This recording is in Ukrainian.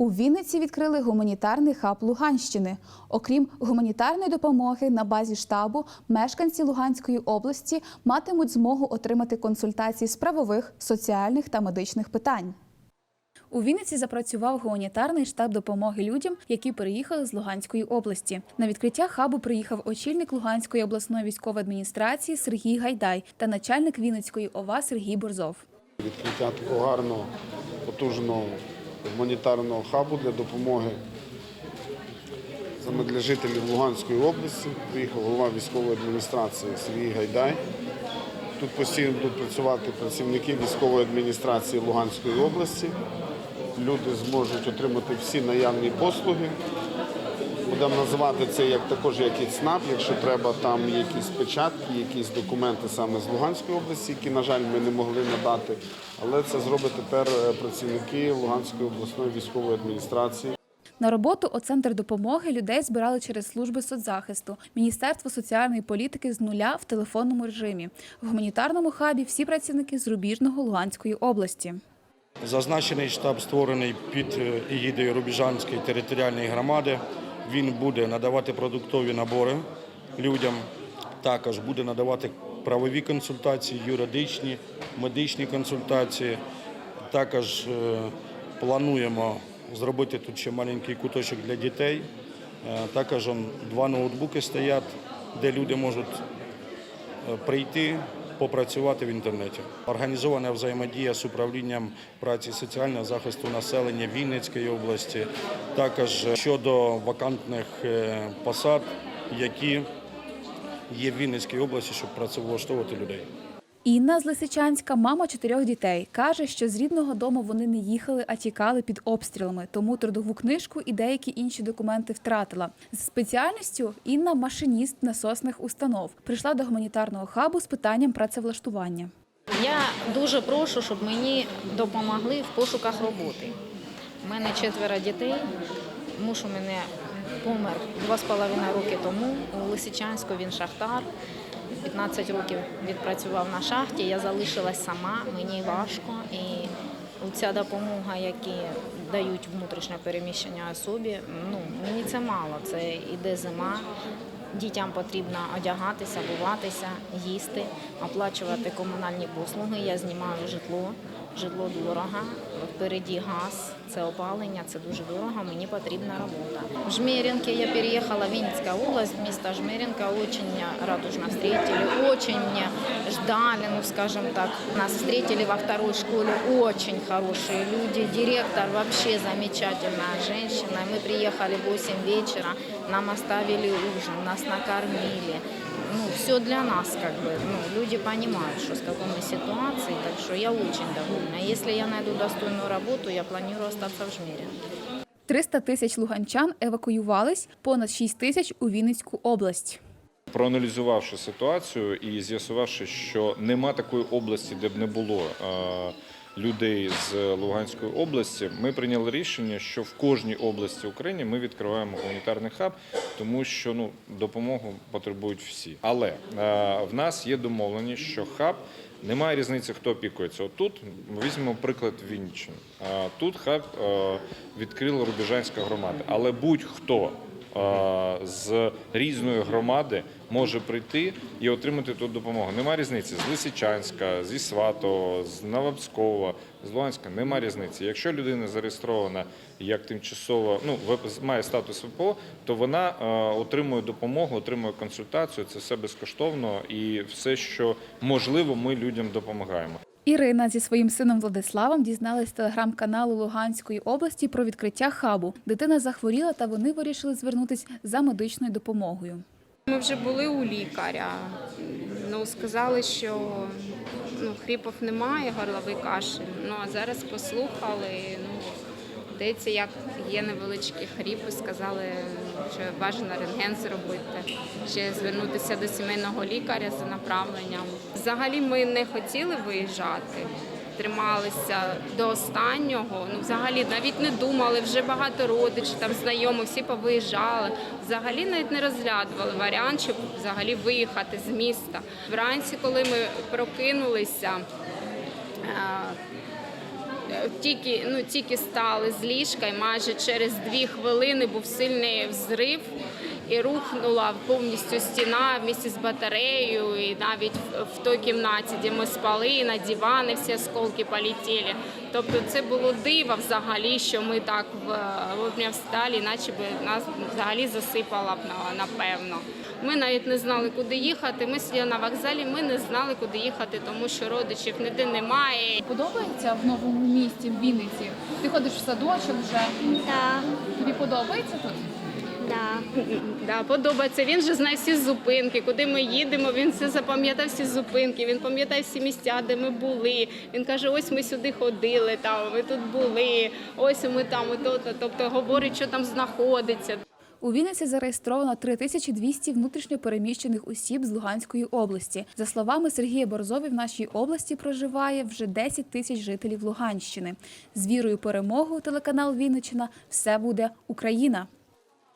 У Вінниці відкрили гуманітарний хаб Луганщини. Окрім гуманітарної допомоги на базі штабу, мешканці Луганської області матимуть змогу отримати консультації з правових, соціальних та медичних питань. У Вінниці запрацював гуманітарний штаб допомоги людям, які переїхали з Луганської області. На відкриття хабу приїхав очільник Луганської обласної військової адміністрації Сергій Гайдай та начальник Вінницької ОВА Сергій Борзов. Відкриття такого гарного, потужного гуманітарного хабу для допомоги саме для жителів Луганської області. Приїхав голова військової адміністрації Сергій Гайдай. Тут постійно будуть працювати працівники військової адміністрації Луганської області. Люди зможуть отримати всі наявні послуги. Будемо називати це як також як і ЦНАП, якщо треба там якісь печатки, якісь документи саме з Луганської області, які, на жаль, ми не могли надати. Але це зроблять тепер е, працівники Луганської обласної військової адміністрації. На роботу у центр допомоги людей збирали через служби соцзахисту, Міністерство соціальної політики з нуля в телефонному режимі. В гуманітарному хабі всі працівники з Рубіжного Луганської області. Зазначений штаб створений під е, егідою Рубіжанської територіальної громади. Він буде надавати продуктові набори людям, також буде надавати правові консультації, юридичні, медичні консультації. Також е, плануємо зробити тут ще маленький куточок для дітей. Е, Також два ноутбуки стоять, де люди можуть е, прийти, попрацювати в інтернеті. Організована взаємодія з управлінням праці соціального захисту населення Вінницької області, також щодо вакантних е, посад, які є в Вінницькій області, щоб працевлаштовувати людей. Інна з Лисичанська, мама чотирьох дітей, каже, що з рідного дому вони не їхали, а тікали під обстрілами. Тому трудову книжку і деякі інші документи втратила. З спеціальністю Інна машиніст насосних установ. Прийшла до гуманітарного хабу з питанням працевлаштування. Я дуже прошу, щоб мені допомогли в пошуках роботи. У мене четверо дітей. Муж у мене помер два з половиною роки тому. У Лисичанську він шахтар. 15 років відпрацював на шахті. Я залишилась сама, мені важко. І ця допомога, які дають внутрішнє переміщення особі, ну мені це мало. Це іде зима. Дітям потрібно одягатися, буватися, їсти, оплачувати комунальні послуги. Я знімаю житло. Житло дорого, впереді газ, це опалення, це дуже дорого, мені потрібна робота. В Жмеринке я переехала в Винницкая область, место Жмеринка, меня радужно встретили, меня ждали, ну скажем так. Нас встретили во второй школе очень хорошие люди, директор вообще замечательная женщина. Мы приехали в 8 вечера, нам оставили ужин, нас накормили ну, все для нас, как бы, ну, люди понимают, что с какой мы ситуации, так что я очень довольна. Если я найду достойную работу, я планирую остаться в Жмере. 300 тисяч луганчан евакуювались, понад 6 тисяч у Вінницьку область. Проаналізувавши ситуацію і з'ясувавши, що нема такої області, де б не було е, людей з Луганської області, ми прийняли рішення, що в кожній області України ми відкриваємо гуманітарний хаб, тому що ну допомогу потребують всі. Але е, в нас є домовленість, що хаб немає різниці, хто опікується. Отут візьмемо приклад Вінниччини. Е, Тут хаб е, відкрила Рубіжанська громада, але будь-хто з різної громади може прийти і отримати тут допомогу. Нема різниці з Лисичанська, зі Сватого, з Новобського, з Луганська. Нема різниці. Якщо людина зареєстрована як тимчасово, ну має статус ВПО, то вона е, отримує допомогу, отримує консультацію. Це все безкоштовно і все, що можливо, ми людям допомагаємо. Ірина зі своїм сином Владиславом дізналась телеграм-каналу Луганської області про відкриття хабу. Дитина захворіла, та вони вирішили звернутися за медичною допомогою. Ми вже були у лікаря. Ну, сказали, що ну, хріпов немає, горловий кашель. Ну а зараз послухали. Ну, здається, як є невеличкі хріпи, сказали, що бажано рентген зробити, ще звернутися до сімейного лікаря за направленням. Взагалі ми не хотіли виїжджати. Трималися до останнього. Ну, взагалі навіть не думали. Вже багато родичів, там знайомих, всі повиїжджали. Взагалі навіть не розглядували варіант, щоб взагалі виїхати з міста. Вранці, коли ми прокинулися, тільки, ну, тільки стали з ліжка, і майже через дві хвилини був сильний взрив. І рухнула повністю стіна вместе з батареєю, і навіть в- в той кімнаті, де ми спали, і на дивани всі осколки полетіли. Тобто це було диво взагалі, що ми так в- встали, наче би нас взагалі засипало б на- напевно. Ми навіть не знали, куди їхати. Ми сиділи на вокзалі, ми не знали, куди їхати, тому що родичів ніде немає. Подобається в новому місті в Вінниці? Ти ходиш в садочок вже. Да, Тобі подобається тут? Да. Да, подобається. Він же знає всі зупинки, куди ми їдемо. Він все запам'ятав всі зупинки. Він пам'ятає всі місця, де ми були. Він каже: ось ми сюди ходили, там ми тут були. Ось ми там, і то. Тобто говорить, що там знаходиться. У Вінниці зареєстровано 3200 внутрішньо переміщених осіб з Луганської області. За словами Сергія Борзові, в нашій області проживає вже 10 тисяч жителів Луганщини. З вірою перемогу телеканал Вінниччина все буде Україна.